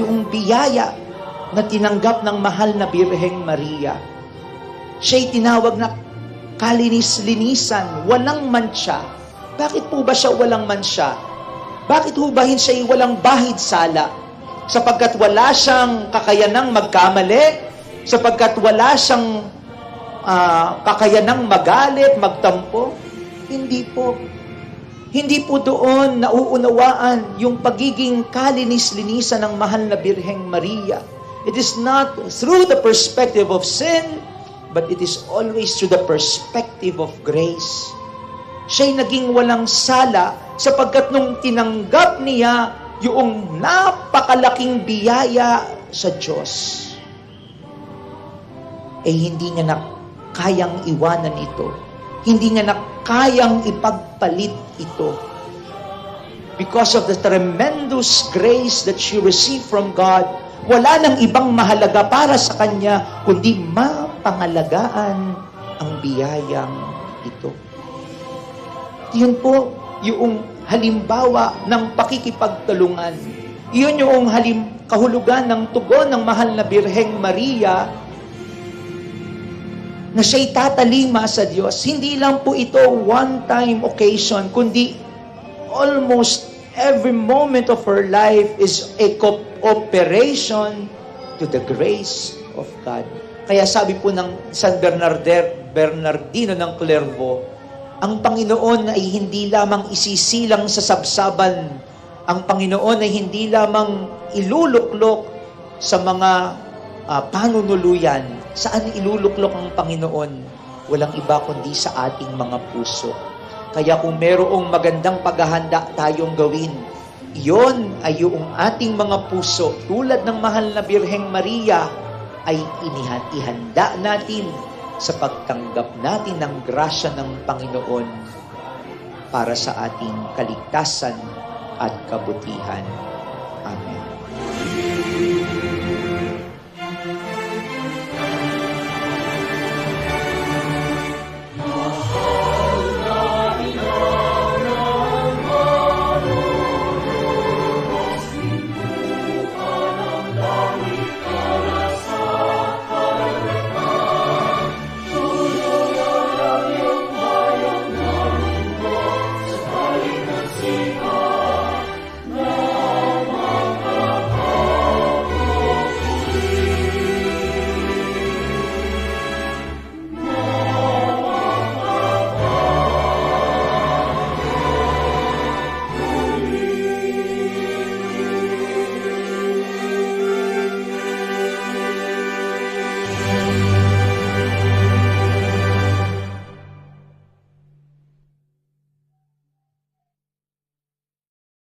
yung biyaya na tinanggap ng mahal na Birheng Maria. Siya'y tinawag na kalinis-linisan, walang mansya. Bakit po ba siya walang mansya? Bakit ho ba siya'y walang bahid sala? Sapagkat wala siyang kakayanang magkamali, sapagkat wala siyang ah, kakayanang magalit, magtampo. Hindi po. Hindi po doon nauunawaan yung pagiging kalinis-linisan ng mahal na Birheng Maria. It is not through the perspective of sin, but it is always through the perspective of grace. Siya'y naging walang sala sapagkat nung tinanggap niya yung napakalaking biyaya sa Diyos, eh hindi niya na kayang iwanan ito. Hindi niya na kayang ipagpalit ito. Because of the tremendous grace that she received from God, wala nang ibang mahalaga para sa kanya, kundi mapangalagaan ang biyayang ito. Yun po yung halimbawa ng pakikipagtulungan. Iyon yung halim, kahulugan ng tugon ng mahal na Birheng Maria na siya'y tatalima sa Diyos. Hindi lang po ito one-time occasion, kundi almost every moment of her life is a cooperation to the grace of God. Kaya sabi po ng San Bernarder, Bernardino ng Clairvaux, ang Panginoon ay hindi lamang isisilang sa sabsaban. Ang Panginoon ay hindi lamang iluluklok sa mga ah, panunuluyan. Saan iluluklok ang Panginoon? Walang iba kundi sa ating mga puso. Kaya kung merong magandang paghahanda tayong gawin, iyon ay yung ating mga puso, tulad ng mahal na Birheng Maria, ay inihan, ihanda natin sa pagtanggap natin ng grasya ng Panginoon para sa ating kaligtasan at kabutihan.